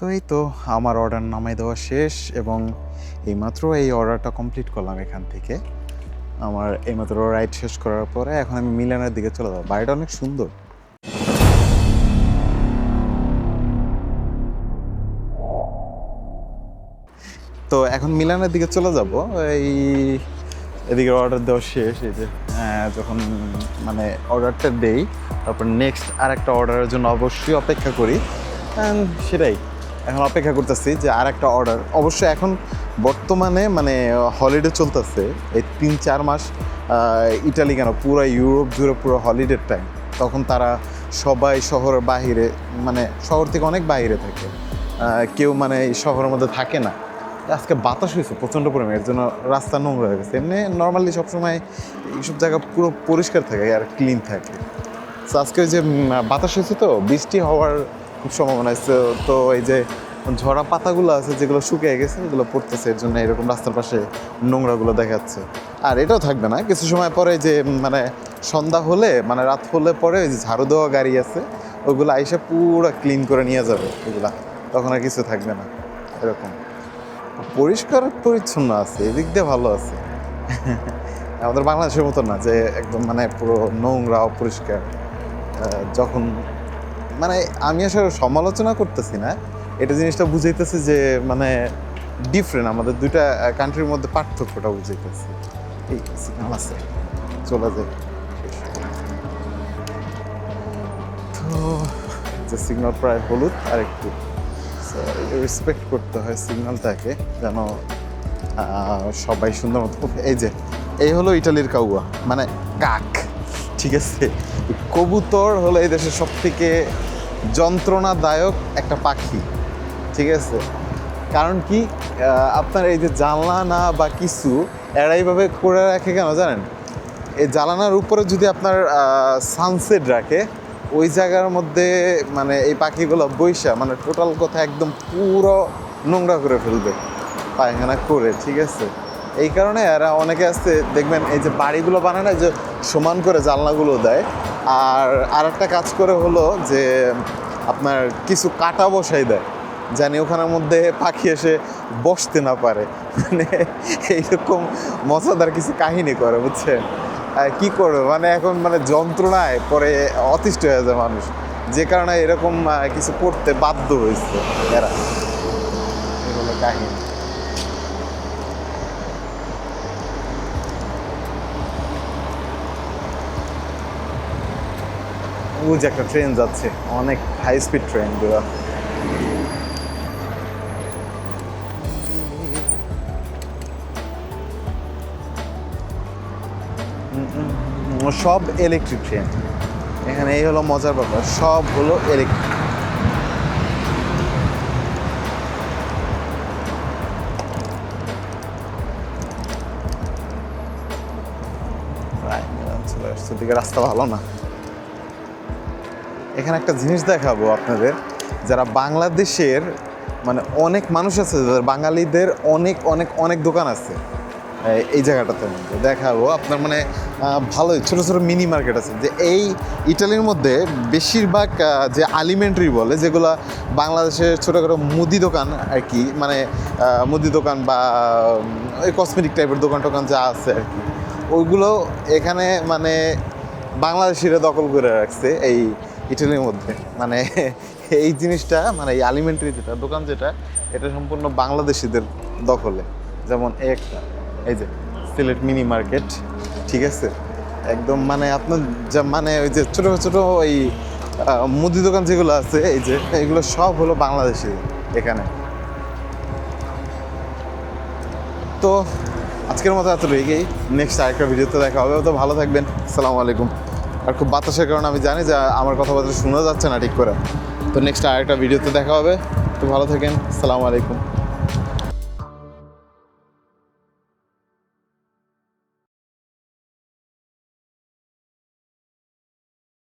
তো এই তো আমার অর্ডার নামাই দেওয়া শেষ এবং এইমাত্র এই অর্ডারটা কমপ্লিট করলাম এখান থেকে। আমার এইমাত্র রাইড শেষ করার পরে এখন আমি মিলানের দিকে চলে যাব। বাড়িটা অনেক সুন্দর। তো এখন মিলানের দিকে চলে যাব। এই এদিকে অর্ডার দেওয়া শেষ, এই যে যখন মানে অর্ডারটা দেই, তারপর নেক্সট আর একটা অর্ডারের জন্য অবশ্যই অপেক্ষা করি। সেটাই। এখন অপেক্ষা করতেছি যে আর একটা অর্ডার অবশ্যই এখন বর্তমানে মানে হলিডে চলতেছে, এই তিন, চার মাস ইটালি কেন, পুরো ইউরোপ জুড়ে পুরো হলিডের টাইম তখন তারা সবাই শহরের বাহিরে মানে শহর থেকে অনেক বাইরে থাকে। কেউ মানে শহরের মধ্যে থাকে না। আজকে বাতাস হয়েছে, প্রচণ্ড পরিমাণে, এর জন্য রাস্তা নোংরা হয়ে গেছে। এমনি নর্মালি সবসময় এইসব জায়গা পুরো পরিষ্কার থাকে, আর ক্লিন থাকে। তো আজকে যে বাতাস হয়েছে তো, বৃষ্টি হওয়ার খুব সম্ভাবনা আছে। তো এই যে ঝরা পাতাগুলো আছে যেগুলো শুকিয়ে গেছে, এগুলো পড়তেছে, এর জন্য এরকম রাস্তার পাশে নোংরাগুলো দেখাচ্ছে। আর এটাও থাকবে না। কিছু সময় পরে যে মানে সন্ধ্যা হলে মানে রাত হলে পরে ওই যে ঝাড়ু দেওয়া গাড়ি আছে, ওগুলো আইসে পুরো ক্লিন করে নিয়ে যাবে ওগুলা তখন আর কিছু থাকবে না, এরকম। পরিষ্কার পরিচ্ছন্ন আছে, এদিক দিয়ে ভালো আছে। আমাদের বাংলাদেশের মতো না যে, একদম মানে পুরো নোংরা, অপরিষ্কার। যখন মানে আমি আসলে সমালোচনা করতেছি না। এটা জিনিসটা বুঝাইতেছে যে মানে ডিফারেন্ট আমাদের দুইটা কান্ট্রির মধ্যে পার্থক্যটা বুঝাইতেছে। এই আছে চলে যায় তো যে সিগনাল প্রায় হলুদ আর একটু রেসপেক্ট করতে হয় সিগন্যালটাকে যেন সবাই সুন্দর মতো এই যে, এই হলো ইটালির কাউয়া। মানে কাক। ঠিক আছে? কবুতর হলো এই দেশের সব থেকে যন্ত্রণাদায়ক একটা পাখি, ঠিক আছে? কারণ কি আপনার এই যে জানলা না বা কিছু, এরা এইভাবে করে রাখে কেন জানেন? এই জ্বালানার উপরে যদি আপনার সানসেট রাখে, ওই জায়গার মধ্যে মানে এই পাখিগুলো বৈশা মানে টোটাল কথা একদম পুরো নোংরা করে ফেলবে, পায়খানা করে, ঠিক আছে? এই কারণে এরা অনেকে আসতে দেখবেন এই যে বাড়িগুলো বানায় না যে সমান করে জানলাগুলো দেয়। আর আর একটা কাজ করে হলো যে আপনার কিছু কাটা বসাই দেয়, জানি ওখানের মধ্যে পাখি এসে বসতে না পারে। মানে এইরকম মজাদার কিছু কাহিনী করে, বুঝছেন? কি করবে? মানে এখন মানে যন্ত্রণায় পরে অতিষ্ঠ হয়ে যায় মানুষ। যে কারণে এরকম কিছু করতে বাধ্য হয়েছে এরা। এগুলো কাহিনী। যে একটা ট্রেন যাচ্ছে, অনেক হাই স্পিড ট্রেনগুলো। সব ইলেকট্রিক ট্রেন এখানে এই হলো মজার ব্যাপার, সব হলো ইলেকট্রিক রাস্তা ভালো না। এখানে একটা জিনিস দেখাবো আপনাদের। যারা বাংলাদেশের মানে অনেক মানুষ আছে, যাদের বাঙালিদের অনেক অনেক অনেক দোকান আছে এই- জায়গাটাতে মধ্যে। দেখাবো আপনার মানে ভালোই ছোটো ছোটো মিনি মার্কেট আছে। যে এই ইটালির মধ্যে বেশিরভাগ যে আলিমেন্টারি বলে, যেগুলো বাংলাদেশের ছোটোখাটো মুদি দোকান আর কি মানে মুদি দোকান বা ওই কসমেটিক টাইপের দোকান টোকান যা আছে আর কি, ওইগুলো এখানে মানে বাংলাদেশিরা দখল করে রাখছে এই ইটালির মধ্যে। মানে এই জিনিসটা মানে এই আলিমেন্টারি যেটা, দোকান যেটা, এটা সম্পূর্ণ বাংলাদেশিদের দখলে। যেমন একটা, এই যে, সিলেট মিনি মার্কেট, ঠিক আছে? একদম মানে আপনার যা মানে ওই যে ছোটো ছোটো ওই মুদি দোকান যেগুলো আছে, এই যে, এগুলো সব হলো বাংলাদেশি এখানে। তো আজকের মতো এতটুকুই। নেক্সট আরেকটা ভিডিওতে দেখা হবে। তো ভালো থাকবেন। আসসালামু আলাইকুম। আর খুব বাতাসের কারণে আমি জানি যে আমার কথাবার্তা শোনা যাচ্ছে না ঠিক করে। তো নেক্সট আরেকটা ভিডিওতে দেখা হবে। তো ভালো থাকেন। সালাম আলাইকুম।